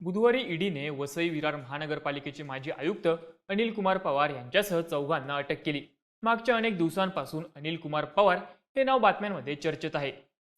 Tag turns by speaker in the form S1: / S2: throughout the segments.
S1: बुधवारी ईडीने वसई विरार महानगरपालिकेचे माजी आयुक्त अनिल कुमार पवार यांच्यासह चौघांना अटक केली. मागच्या अनेक दिवसांपासून अनिल कुमार पवार हे नाव बातम्यांमध्ये चर्चेत आहे.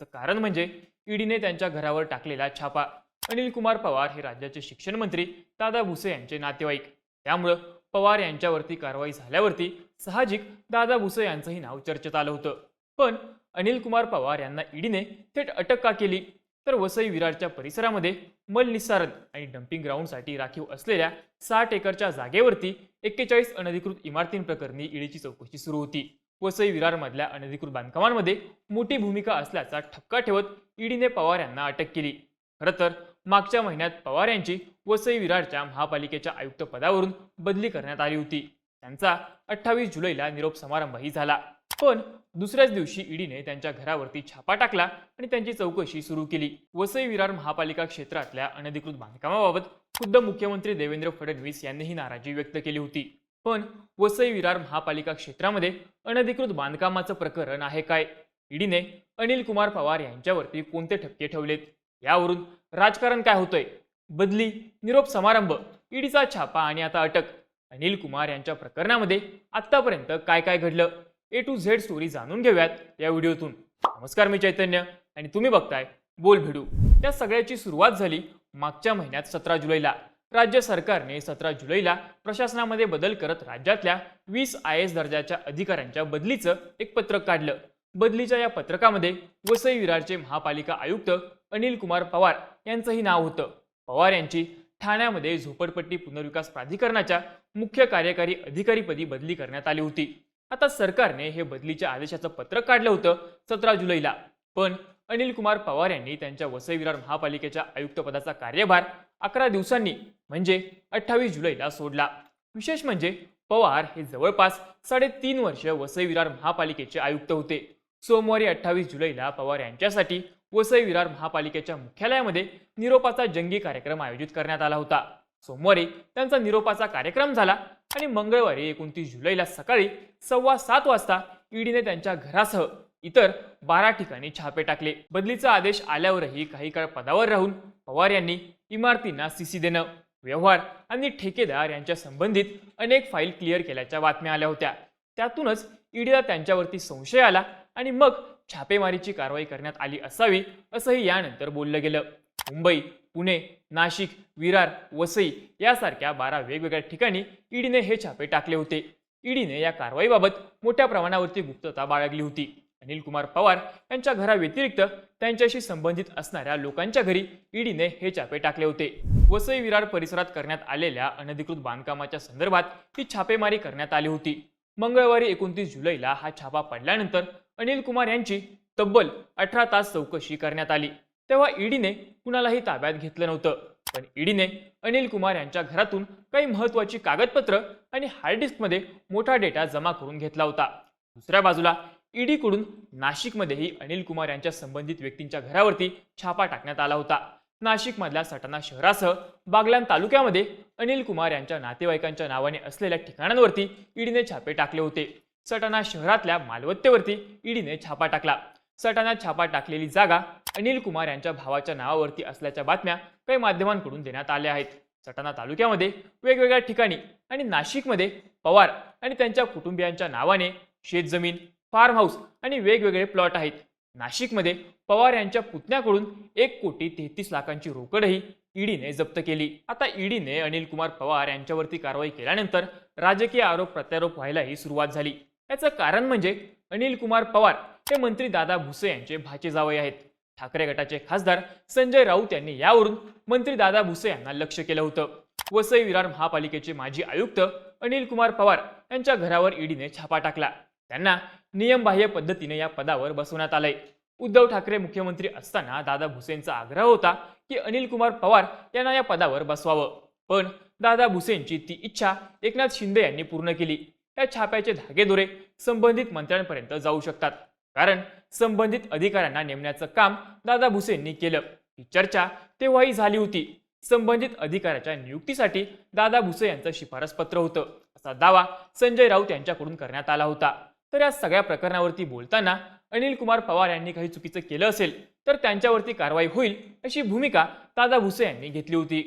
S1: तर कारण म्हणजे ईडीने त्यांच्या घरावर टाकलेला छापा. अनिल कुमार पवार हे राज्याचे शिक्षण मंत्री दादा भुसे यांचे नातेवाईक. त्यामुळं पवार यांच्यावरती कारवाई झाल्यावरती साहजिक दादा भुसे यांचंही नाव चर्चेत आलं होतं. पण अनिल कुमार पवार यांना ईडीने थेट अटक का केली? तर वसई विरारच्या परिसरामध्ये मलनिस्सारण आणि डम्पिंग ग्राउंडसाठी राखीव असलेल्या साठ एकरच्या जागेवरती एक्केचाळीस अनधिकृत इमारतींप्रकरणी ईडीची चौकशी सुरू होती. वसई विरारमधल्या अनधिकृत बांधकामांमध्ये मोठी भूमिका असल्याचा ठपका ठेवत ईडीने पवार यांना अटक केली. खरं तर मागच्या महिन्यात पवार यांची वसई विरारच्या महापालिकेच्या आयुक्त पदावरून बदली करण्यात आली होती. त्यांचा अठ्ठावीस जुलैला निरोप समारंभही झाला. पण दुसऱ्याच दिवशी ईडीने त्यांच्या घरावरती छापा टाकला आणि त्यांची चौकशी सुरू केली. वसई विरार महापालिका क्षेत्रातल्या अनधिकृत बांधकामाबाबत खुद्द मुख्यमंत्री देवेंद्र फडणवीस यांनीही नाराजी व्यक्त केली होती. पण वसई विरार महापालिका क्षेत्रामध्ये अनधिकृत बांधकामाचं प्रकरण आहे काय? ईडीने अनिल कुमार पवार यांच्यावरती कोणते ठपके ठेवलेत? यावरून राजकारण काय होतंय? बदली निरोप समारंभ ईडीचा छापा आणि आता अटक. अनिल कुमार यांच्या प्रकरणामध्ये आतापर्यंत काय काय घडलं? ए टू झेड स्टोरी जाणून घेऊयात या व्हिडिओतून. नमस्कार मी चैतन्य आणि तुम्ही बघताय बोल भिडू. त्या सगळ्याची सुरुवात झाली मागच्या महिन्यात सतरा जुलैला. राज्य सरकारने सतरा जुलैला प्रशासनामध्ये बदल करत राज्यातल्या वीस आय एस दर्जाच्या अधिकाऱ्यांच्या बदलीचं एक पत्रक काढलं. बदलीच्या या पत्रकामध्ये वसई विरारचे महापालिका आयुक्त अनिल कुमार पवार यांचंही नाव होतं. पवार यांची ठाण्यामध्ये झोपडपट्टी पुनर्विकास प्राधिकरणाच्या मुख्य कार्यकारी अधिकारीपदी बदली करण्यात आली होती. आता सरकारने हे बदलीच्या आदेशाचं पत्रक काढलं होतं सतरा जुलैला. पण अनिल कुमार पवार यांनी त्यांच्या वसई विरार महापालिकेच्या आयुक्तपदाचा कार्यभार अकरा दिवसांनी म्हणजे अठ्ठावीस जुलैला सोडला. विशेष म्हणजे पवार हे जवळपास साडेतीन वर्ष वसई विरार महापालिकेचे आयुक्त होते. सोमवारी अठ्ठावीस जुलैला पवार यांच्यासाठी वसई विरार महापालिकेच्या मुख्यालयामध्ये निरोपाचा जंगी कार्यक्रम आयोजित करण्यात आला होता. सोमवारी त्यांचा निरोपाचा कार्यक्रम झाला आणि मंगळवारी एकोणतीस जुलैला सकाळी सव्वा सात वाजता ईडीने त्यांच्या घरासह इतर बारा ठिकाणी छापे टाकले. बदलीचा आदेश आल्यावरही काही काळ पदावर राहून पवार यांनी इमारतींना सीसी देणं व्यवहार आणि ठेकेदार यांच्या संबंधित अनेक फाईल क्लिअर केल्याच्या बातम्या आल्या होत्या. त्यातूनच ईडीला त्यांच्यावरती संशय आला आणि मग छापेमारीची कारवाई करण्यात आली असावी असंही यानंतर बोललं गेलं. मुंबई पुणे नाशिक विरार वसई यासारख्या बारा वेगवेगळ्या ठिकाणी ईडीने हे छापे टाकले होते. ईडीने या कारवाईबाबत मोठ्या प्रमाणावरती गुप्तता बाळगली होती. अनिल कुमार पवार यांच्या घराव्यतिरिक्त त्यांच्याशी संबंधित असणाऱ्या लोकांच्या घरी ईडीने हे छापे टाकले होते. वसई विरार परिसरात करण्यात आलेल्या अनधिकृत बांधकामाच्या संदर्भात ही छापेमारी करण्यात आली होती. मंगळवारी एकोणतीस जुलैला हा छापा पडल्यानंतर अनिल कुमार यांची तब्बल अठरा तास चौकशी करण्यात आली. तेव्हा ईडीने कुणालाही ताब्यात घेतलं नव्हतं. पण ईडीने अनिल कुमार यांच्या घरातून काही महत्वाची कागदपत्र आणि हार्ड डिस्कमध्ये मोठा डेटा जमा करून घेतला होता. दुसऱ्या बाजूला ईडीकडून नाशिकमध्येही अनिल कुमार यांच्या संबंधित व्यक्तींच्या घरावरती छापा टाकण्यात आला होता. नाशिकमधल्या सटाणा शहरासह बागलान तालुक्यामध्ये अनिल कुमार यांच्या नातेवाईकांच्या नावाने असलेल्या ठिकाणांवरती ईडीने छापे टाकले होते. सटाणा शहरातल्या मालमत्तेवरती ईडीने छापा टाकला. सटाणा छापा टाकलेली जागा अनिल कुमार यांच्या भावाच्या नावावरती असल्याच्या बातम्या काही माध्यमांकडून देण्यात आल्या आहेत. सटाणा तालुक्यामध्ये वेगवेगळ्या ठिकाणी आणि नाशिकमध्ये पवार आणि त्यांच्या कुटुंबियांच्या नावाने शेतजमीन फार्म हाऊस आणि वेगवेगळे प्लॉट आहेत. नाशिकमध्ये पवार यांच्या पुतण्याकडून एक कोटी तेहतीस लाखांची रोकडही ईडीने जप्त केली. आता ईडीने अनिल कुमार पवार यांच्यावरती कारवाई केल्यानंतर राजकीय आरोप प्रत्यारोप व्हायलाही सुरुवात झाली. याचं कारण म्हणजे अनिल कुमार पवार हे मंत्री दादा भुसे यांचे भाचे जावई आहेत. ठाकरे गटाचे खासदार संजय राऊत यांनी यावरून मंत्री दादा भुसे यांना लक्ष केलं होतं. वसई विरार महापालिकेचे माजी आयुक्त अनिल कुमार पवार यांच्या घरावर ईडीने छापा टाकला. त्यांना नियमबाह्य पद्धतीने या पदावर बसवण्यात आलंय. उद्धव ठाकरे मुख्यमंत्री असताना दादा भुसेंचा आग्रह होता की अनिल कुमार पवार यांना या पदावर बसवावं. पण दादा भुसेंची ती इच्छा एकनाथ शिंदे यांनी पूर्ण केली. या छाप्याचे धागेदोरे संबंधित मंत्र्यांपर्यंत जाऊ शकतात. कारण संबंधित अधिकाऱ्यांना नेमण्याचं काम दादा भुसेंनी केलं. ही चर्चा तेव्हाही झाली होती. संबंधित अधिकाऱ्याच्या नियुक्तीसाठी दादा भुसे यांचं शिफारस पत्र होतं. असा दावा संजय राऊत यांच्याकडून करण्यात आला होता. तर या सगळ्या प्रकरणावरती बोलताना अनिल कुमार पवार यांनी काही चुकीचं केलं असेल तर त्यांच्यावरती कारवाई होईल अशी भूमिका दादा भुसे यांनी घेतली होती.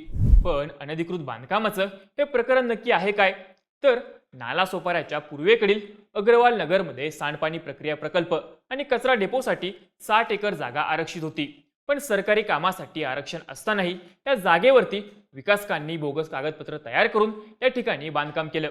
S1: पण अनधिकृत बांधकामाचं हे प्रकरण नक्की आहे काय? तर नालासोपाऱ्याच्या पूर्वेकडील अग्रवाल नगरमध्ये सांडपाणी प्रक्रिया प्रकल्प आणि कचरा डेपोसाठी साठ एकर जागा आरक्षित होती. पण सरकारी कामासाठी आरक्षण असतानाही त्या जागेवरती विकासकांनी बोगस कागदपत्र तयार करून त्या ठिकाणी बांधकाम केलं.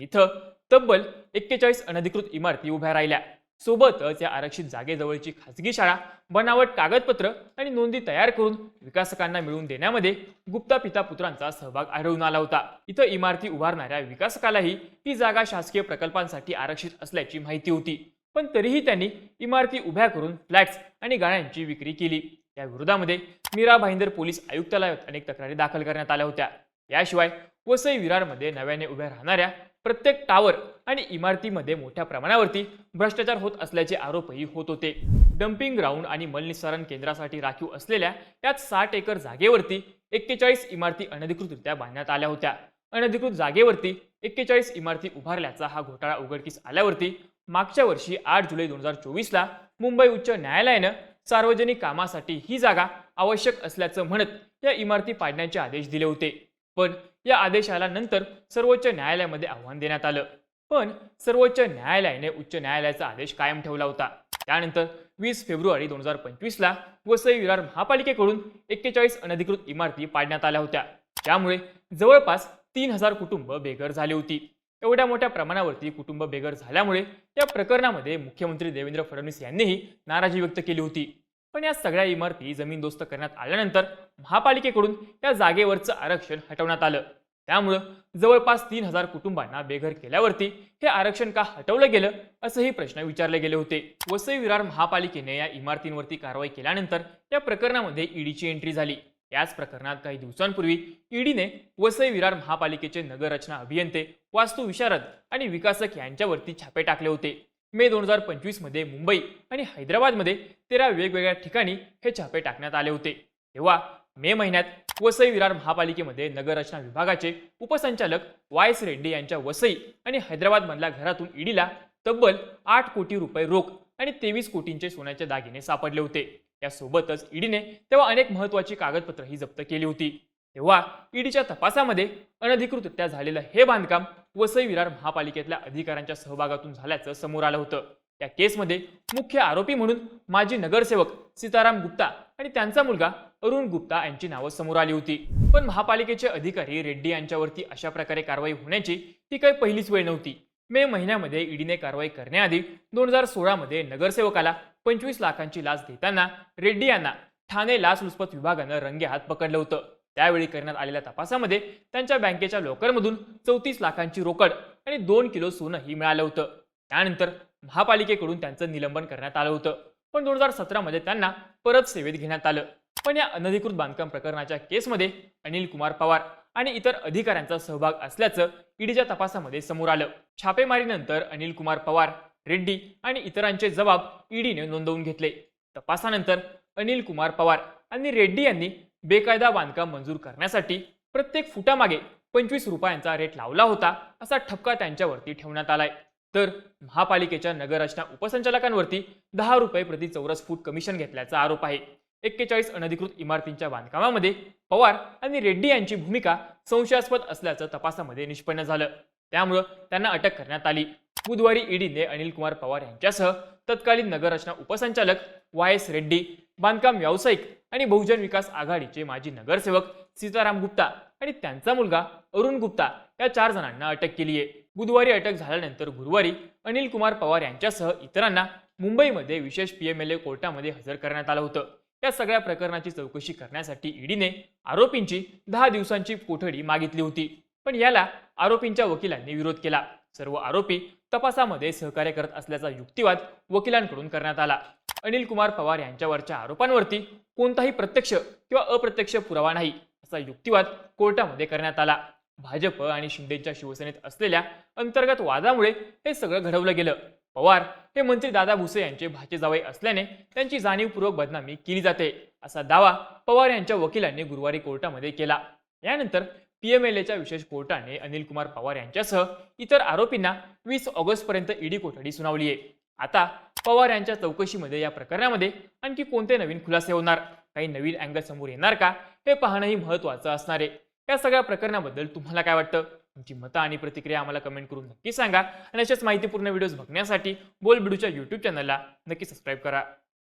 S1: इथं तब्बल एक्केचाळीस अनधिकृत इमारती उभ्या राहिल्या. सोबतच या आरक्षित जागेजवळची खासगी शाळा बनावट कागदपत्र आणि नोंदी तयार करून विकासकांना मिळवून देण्यामध्ये गुप्ता पिता पुत्रांचा सहभाग आढळून आला होता. इथं इमारती उभारणाऱ्या विकासकालाही ही जागा शासकीय प्रकल्पांसाठी आरक्षित असल्याची माहिती होती. पण तरीही त्यांनी इमारती उभ्या करून फ्लॅट्स आणि गाळ्यांची विक्री केली. या विरोधामध्ये मीरा भाईंदर पोलीस आयुक्तालयात अनेक तक्रारी दाखल करण्यात आल्या होत्या. याशिवाय वसई विरारमध्ये नव्याने उभ्या राहणाऱ्या प्रत्येक टावर आणि इमारतीमध्ये मोठ्या प्रमाणावरती भ्रष्टाचार होत असल्याचे आरोपही होत होते. डम्पिंग ग्राउंड आणि मलनिस्सारण केंद्रासाठी राखीव असलेल्या त्यात साठ एकर जागेवरती एक्केचाळीस इमारती अनधिकृतरित्या बांधण्यात आल्या होत्या. अनधिकृत जागेवरती एक्केचाळीस इमारती उभारल्याचा हा घोटाळा उघडकीस आल्यावरती मागच्या वर्षी आठ जुलै दोन हजार चोवीसला मुंबई उच्च न्यायालयानं सार्वजनिक कामासाठी ही जागा आवश्यक असल्याचं म्हणत या इमारती पाडण्याचे आदेश दिले होते. पण या आदेशाला नंतर सर्वोच्च न्यायालयामध्ये आव्हान देण्यात आलं. पण सर्वोच्च न्यायालयाने उच्च न्यायालयाचा आदेश कायम ठेवला होता. त्यानंतर वीस फेब्रुवारी दोन हजार पंचवीसला वसई विरार महापालिकेकडून एक्केचाळीस अनधिकृत इमारती पाडण्यात आल्या होत्या. त्यामुळे जवळपास तीन हजार कुटुंब बेघर झाली होती. एवढ्या मोठ्या प्रमाणावरती कुटुंब बेघर झाल्यामुळे या प्रकरणामध्ये मुख्यमंत्री देवेंद्र फडणवीस यांनीही नाराजी व्यक्त केली होती. पण या सगळ्या इमारती जमीनदोस्त करण्यात आल्यानंतर महापालिकेकडून या जागेवरचं आरक्षण हटवण्यात आलं. त्यामुळं जवळपास तीन हजार कुटुंबांना बेघर केल्यावरती हे आरक्षण का हटवलं गेलं असंही प्रश्न विचारले गेले होते. वसई विरार महापालिकेने या इमारतींवरती कारवाई केल्यानंतर या प्रकरणामध्ये ईडीची एंट्री झाली. याच प्रकरणात काही दिवसांपूर्वी ईडीने वसई विरार महापालिकेचे नगररचना अभियंते वास्तुविशारद आणि विकासक यांच्यावरती छापे टाकले होते. मे दोन हजार पंचवीसमध्ये मुंबई आणि हैदराबादमध्ये तेरा वेगवेगळ्या ठिकाणी हे छापे टाकण्यात आले होते. तेव्हा मे महिन्यात वसई विरार महापालिकेमध्ये नगररचना विभागाचे उपसंचालक वाय एस रेड्डी यांच्या वसई आणि हैदराबादमधल्या घरातून ईडीला तब्बल आठ कोटी रुपये रोख आणि तेवीस कोटींचे सोन्याचे दागिने सापडले होते. यासोबतच ईडीने तेव्हा अनेक महत्वाची कागदपत्रही जप्त केली होती. तेव्हा ईडीच्या तपासामध्ये अनधिकृतरित्या झालेलं हे बांधकाम वसई विरार महापालिकेतल्या अधिकाऱ्यांच्या सहभागातून झाल्याचं समोर आलं होतं. या केसमध्ये मुख्य आरोपी म्हणून माजी नगरसेवक सीताराम गुप्ता आणि त्यांचा मुलगा अरुण गुप्ता यांची नावं समोर आली होती. पण महापालिकेचे अधिकारी रेड्डी यांच्यावरती अशा प्रकारे कारवाई होण्याची ती काही पहिलीच वेळ नव्हती. मे महिन्यामध्ये ईडीने कारवाई करण्याआधी दोन हजार सोळामध्ये नगरसेवकाला पंचवीस लाखांची लाच देताना रेड्डी यांना ठाणे लाचलुचपत विभागानं रंगे हात पकडलं होतं. त्यावेळी करण्यात आलेल्या तपासामध्ये त्यांच्या बँकेच्या लॉकरमधून चौतीस लाखांची रोकड आणि दोन किलो सोनंही मिळालं होतं. त्यानंतर महापालिकेकडून त्यांचं निलंबन करण्यात आलं होतं. पण दोन हजार सतरामध्ये त्यांना परत सेवेत घेण्यात आलं. पण या अनधिकृत बांधकाम प्रकरणाच्या केसमध्ये अनिल कुमार पवार आणि इतर अधिकाऱ्यांचा सहभाग असल्याचं ईडीच्या तपासामध्ये समोर आलं. छापेमारीनंतर अनिल कुमार पवार रेड्डी आणि इतरांचे जबाब ईडीने नोंदवून घेतले. तपासानंतर अनिल कुमार पवार आणि रेड्डी यांनी बेकायदा बांधकाम मंजूर करण्यासाठी प्रत्येक फुटामागे पंचवीस रुपयांचा रेट लावला होता असा ठपका त्यांच्यावरती ठेवण्यात आलाय. तर महापालिकेच्या नगररचना उपसंचालकांवरती दहा रुपये प्रति चौरस फूट कमिशन घेतल्याचा आरोप आहे. एक्केचाळीस अनधिकृत इमारतींच्या बांधकामामध्ये पवार आणि रेड्डी यांची भूमिका संशयास्पद असल्याचं तपासामध्ये निष्पन्न झालं. त्यामुळं त्यांना अटक करण्यात आली. बुधवारी ईडीने अनिल कुमार पवार यांच्यासह तत्कालीन नगररचना उपसंचालक वाय एस रेड्डी बांधकाम व्यावसायिक आणि बहुजन विकास आघाडीचे माजी नगरसेवक सीताराम गुप्ता आणि त्यांचा मुलगा अरुण गुप्ता या चार जणांना अटक केली आहे. बुधवारी अटक झाल्यानंतर गुरुवारी अनिल कुमार पवार यांच्यासह इतरांना मुंबईमध्ये विशेष पीएमएलए कोर्टामध्ये हजर करण्यात आलं होतं. या सगळ्या प्रकरणाची चौकशी करण्यासाठी ईडीने आरोपींची दहा दिवसांची कोठडी मागितली होती. पण याला आरोपींच्या वकिलांनी विरोध केला. सर्व आरोपी तपासामध्ये सहकार्य करत असल्याचा युक्तिवाद वकिलांकडून करण्यात आला. अनिल कुमार पवार यांच्यावरच्या आरोपांवरती कोणताही प्रत्यक्ष किंवा अप्रत्यक्ष पुरावा नाही असा युक्तिवाद कोर्टामध्ये करण्यात आला. भाजप आणि शिंदेच्या शिवसेनेत असलेल्या अंतर्गत वादामुळे हे सगळं घडवलं गेलं. पवार हे मंत्री दादा भुसे यांचे भाचे जावई असल्याने त्यांची जाणीवपूर्वक बदनामी केली जाते असा दावा पवार यांच्या वकिलांनी गुरुवारी कोर्टामध्ये केला. यानंतर पीएमएलएच्या विशेष कोर्टाने अनिल कुमार पवार यांच्यासह इतर आरोपींना वीस ऑगस्ट पर्यंत ईडी कोठडी सुनावली आहे. आता पवार यांच्या चौकशीमध्ये या प्रकरणामध्ये आणखी कोणते नवीन खुलासे होणार? काही नवीन अँगल समोर येणार का? हे पाहणंही महत्त्वाचं असणार आहे. या सगळ्या प्रकरणाबद्दल तुम्हाला काय वाटतं? तुमची मतं आणि प्रतिक्रिया आम्हाला कमेंट करून नक्की सांगा. आणि अशाच माहितीपूर्ण व्हिडिओज बघण्यासाठी बोल बिडूच्या यूट्यूब चॅनलला नक्की सबस्क्राईब करा.